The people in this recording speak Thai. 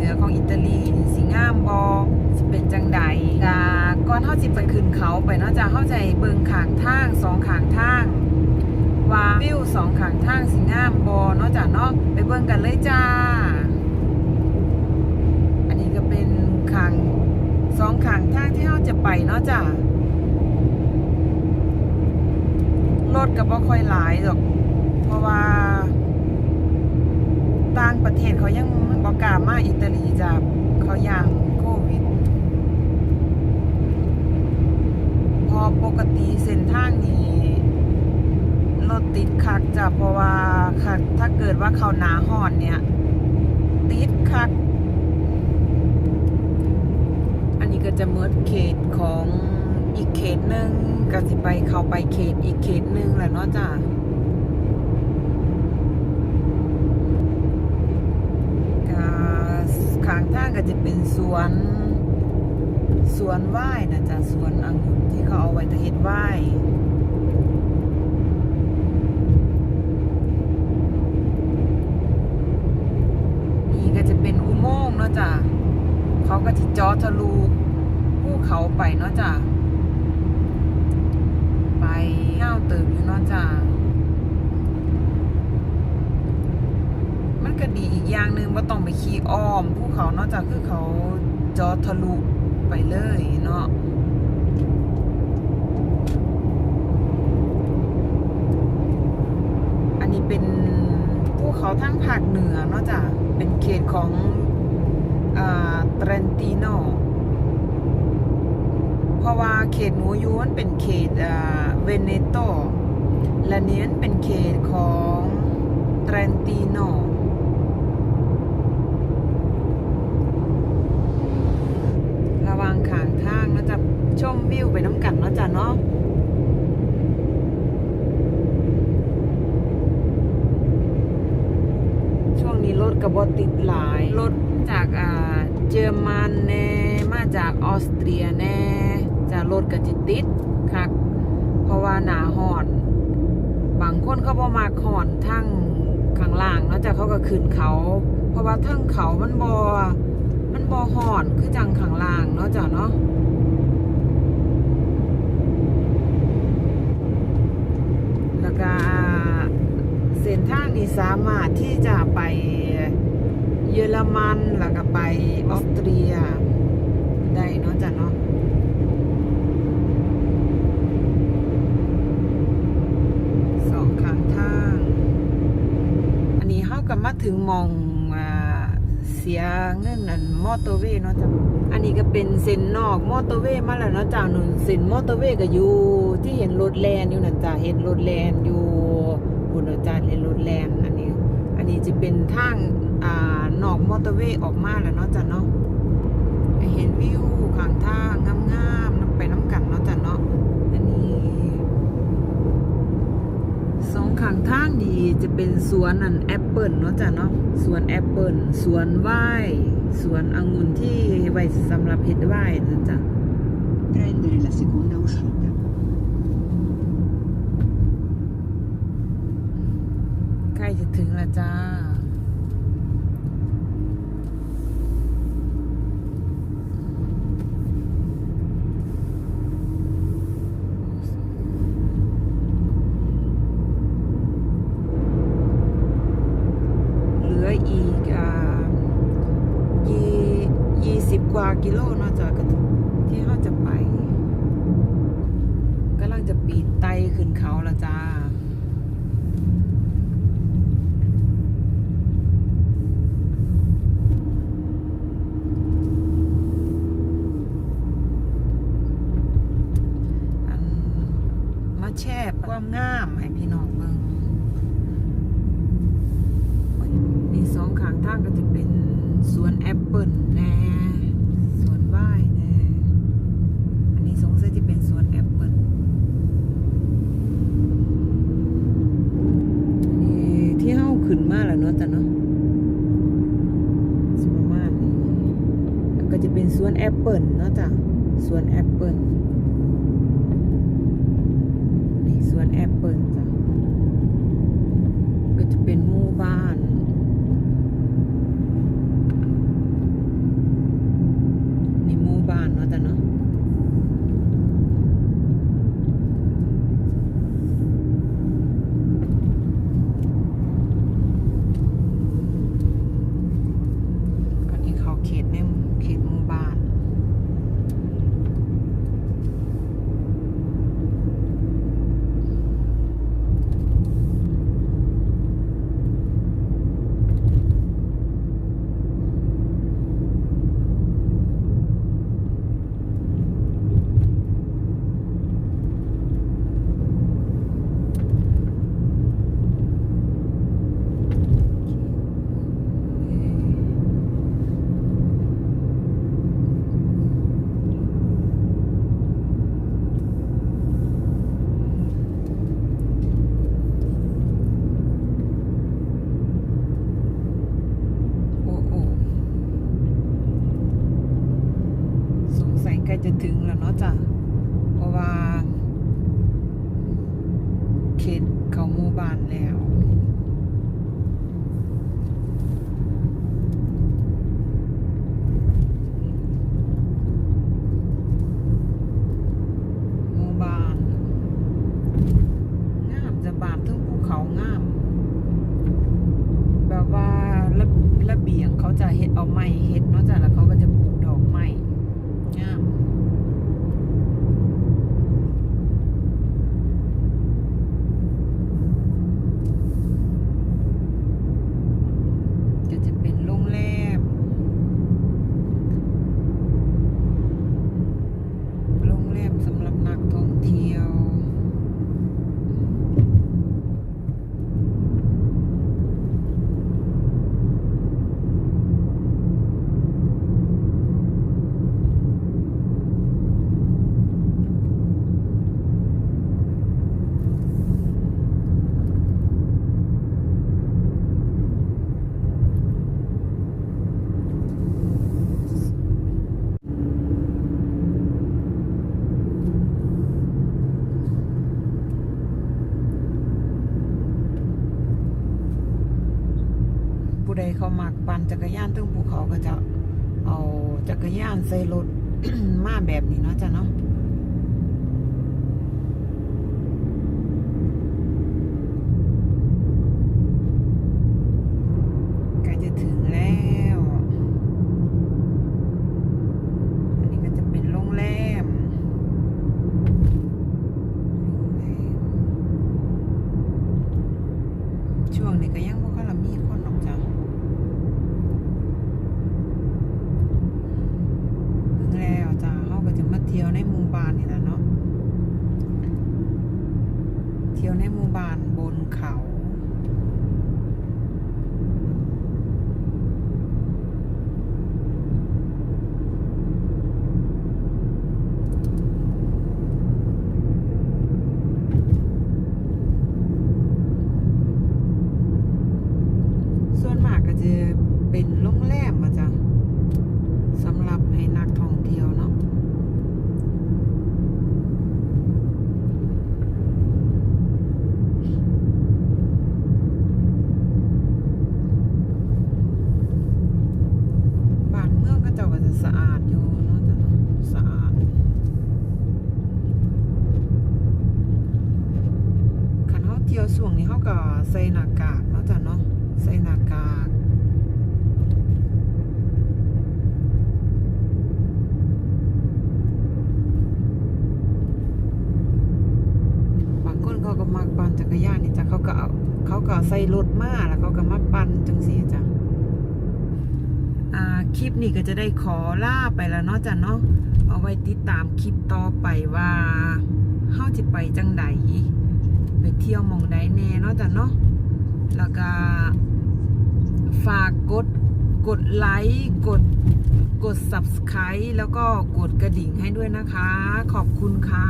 เหนือของอิตาลีสิงามบ่สิเป็นจังใดกะก่อนเฮาสิไปขึ้นเขาไปเนาะจ้ะเฮาให้เบิ่งข้างทางสองข้างทางว่าวิวสองข้างทางสิงามบ่เนาะจ้ะเนาะไปเบิ่งกันเลยจ้า อันนี้ก็เป็นข้างสองข้างทางที่เฮาจะไปเนาะจ้ะรถก็บ่ค่อยหลายหรอก เพราะว่า ต่างประเทศเขายังบ่กล้ามาอิตาลีจ้ะเขาย่างโควิด พอปกติเส้นทางนี้รถติดคักจ้ะเพราะว่าคักถ้าเกิดว่าเขาหนาหอนเนี่ย ติดคัก อันนี้ก็จะเมิดเขตของอีกเขตหนึ่งก็สิไปเข้าไปเขตอีกเขตหนึ่งแหละเนาะจ้ะก็ข้างทางก็จะเป็นสวนสวนว่ายนะจ๊ะสวนองุ่นที่เขาเอาไว้จะเฮ็ดว่ายนี่ก็จะเป็นอุโมงค์เนาะจ้ะเขาก็จะจอทะลุภูเขาไปเนาะจ้ะไปเง่าเติมอยู่เนาะจ้ะ มันก็ดีอีกอย่างหนึ่งว่าต้องไปขี่อ้อมภูเขานาะจ้ะคือเขาจอทะลุไปเลยเนาะอันนี้เป็นภูเขาทางภาคเหนือเนาะจ้ะเป็นเขตของอ่าเทรนติโนเพราะว่าเขตหนูยูนเป็นเขตอ่าเวเนโตและเนี้นเป็นเขตของเทรนติโน ระหวังขางทางเนาะจะชมวิวไปน้ำกันเนาะจ้ะเนาะช่วงนี้รถกระบติดหลายรถจากอ่าเยอรมันแน่มาจากออสเตรียแน่จะรถก็จะติดคักเพราะว่าหนาหอนบางคนเขาบ่มาหอนทั้งข้างล่างเนาะจ้ะเขาก็ขึ้นเขา เพราะว่าทั้งเขามันบ่ มันบ่หอนคือจังข้างลางเนาะจ้ะเนาะแล้วก็เส้นทางนี้สามารถที่จะไปเยอรมันแล้วก็ไปออสเตรีย ได้เนาะจ้ะเนาะสองข้างทาง อันนี้เขาก็มาถึงมอง เสียเงินนั่นมอเตอร์เวย์เนาะจ้ะอันนี้ก็เป็นเส้นนอกมอเตอร์เวย์มาแล้วเนาะจ้ะหนุนเส้นมอเตอร์เวย์ก็อยู่ที่เห็นรถแลนอยู่นั่นจ้ะเห็นรถแลนอยู่บุญอาจารย์เห็นรถแลนอันนี้ อันนี้จะเป็นทางอ่านอกมอเตอร์เวย์ออกมาแล้วเนาะจ้ะเนาะเห็นวิวข้างทางงามๆน้ำไปน้ำกันเนาะจ้ะเนาะอันนี้สอง ข้างทางนี่จะเป็นสวนอันแอปเปิลเนาะจ้ะเนาะสวนแอปเปิลสวนไวน์สวนองุ่นที่ไว้สำหรับเฮ็ดไวน์นะจ๊ะ Prendere la seconda uscita. ใกล้จะถึงแล้วจ้า กิโลเนาจะก็ที่เขาจะไปกำลังจะปีนไตขึ้นเขาล้วจ้าอันมาแช่ความงามให้พี่น้องเบิ่งนี่สองข้างทางก็จะเป็นสวนแอปเปิลแน่ สวนว่ายแน่อันนี้สงสัยจะเป็นสวนแอปเปิลนี่ที่เข้าขึ้นมาแล้วเนาะแต่เนาะสิประมากนี่ก็จะเป็นสวนแอปเปิลเนาะจ้ะสวนแอปเปิล ผู้ใดเขามักปั่นจักรยานตึ้งภูเขาก็จะเอาจักรยานใส่รถ มาแบบนี้เนาะจ้ะเนาะใกล้จะถึงแล้ว อันนี้ก็จะเป็นโรงแรมโรงแรม ช่วงนี้ก็ยังบ่ค่อยละมีคนหรอกจ้ะถึงแล้วจ้ะเขาก็จะมาเที่ยวในหมู่บ้านนี่แหละเนาะ เที่ยวในหมู่ บ้านบนเขา ส่วนมากก็จะเป็นโรงแรมอะจ้ะสำหรับให้นักท่องเที่ยวเนาะบ้านเมืองก็เจ้าก็จะสะอาดอยู่เนาะจ้ะเนาะสะอาดคันเฮาเที่ยวช่วงนี้เฮาก็ใส่หน้ากากเนาะจ้ะเนาะใส่หน้ากาก บางคนเขาก็มักปั่นจักรยานนี่จ้ะเขา ก็เอาเขาก็ใส่รถมาแล้วเขาก็มาปั่นจังซี่จ้ะคลิปนี้ก็จะได้ขอลาไปแล้วเนาะจ้ะเนาะเอาไว้ติดตามคลิปต่อไปว่าเฮาสิไปจังใดไปเที่ยวมองใดแน่เนาะจ้ะเนาะแล้วก็ฝากกดกดไลค์กดกด subscribe แล้วก็กดกระดิ่งให้ด้วยนะคะ ขอบคุณค่ะ